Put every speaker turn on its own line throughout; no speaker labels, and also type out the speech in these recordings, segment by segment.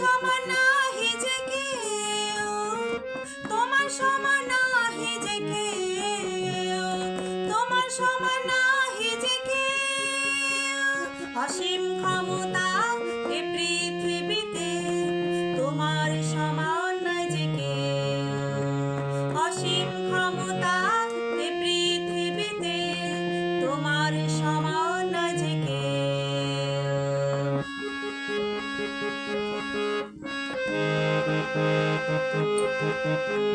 সমান নাহি যে কে তোমার সমান নাহি যে কে তোমার সমান নাহি যে কে অসীম ক্ষমতা জগতে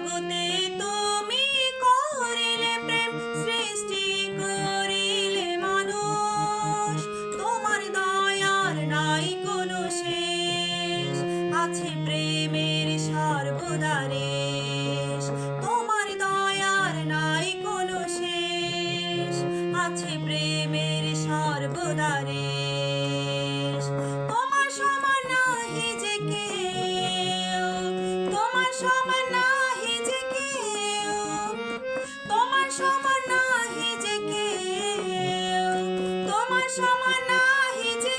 জগতে তুমি করিলে প্রেম, সৃষ্টি করিলে মানুষ। তোমার দয়ার নাই কোনো শেষ, আছে প্রেমের সর্বদারেশ। তোমার দয়ার নাই কোনো শেষ, আছে প্রেমের সর্বদারেশ। তোমার সমান নাহি যে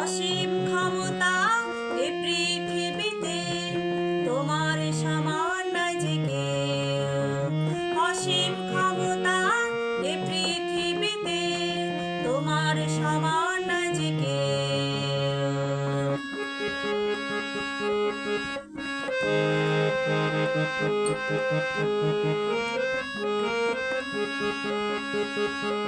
অসীম ক্ষমতা এ পৃথিবীতে, তোমার সমান নাই যে অসীম ক্ষমতা এ পৃথিবীতে, তোমার সমান নাই যে কেউ পাপী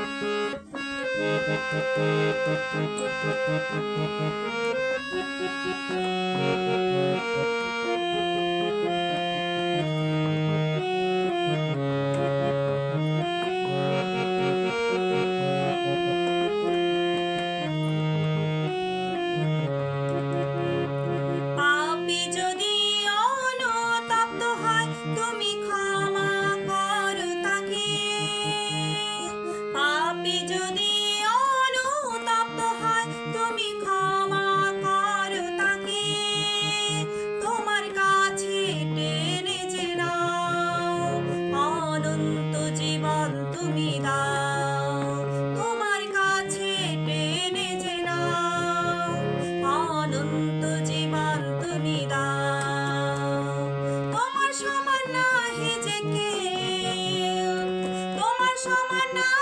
তোমার সমান নাহি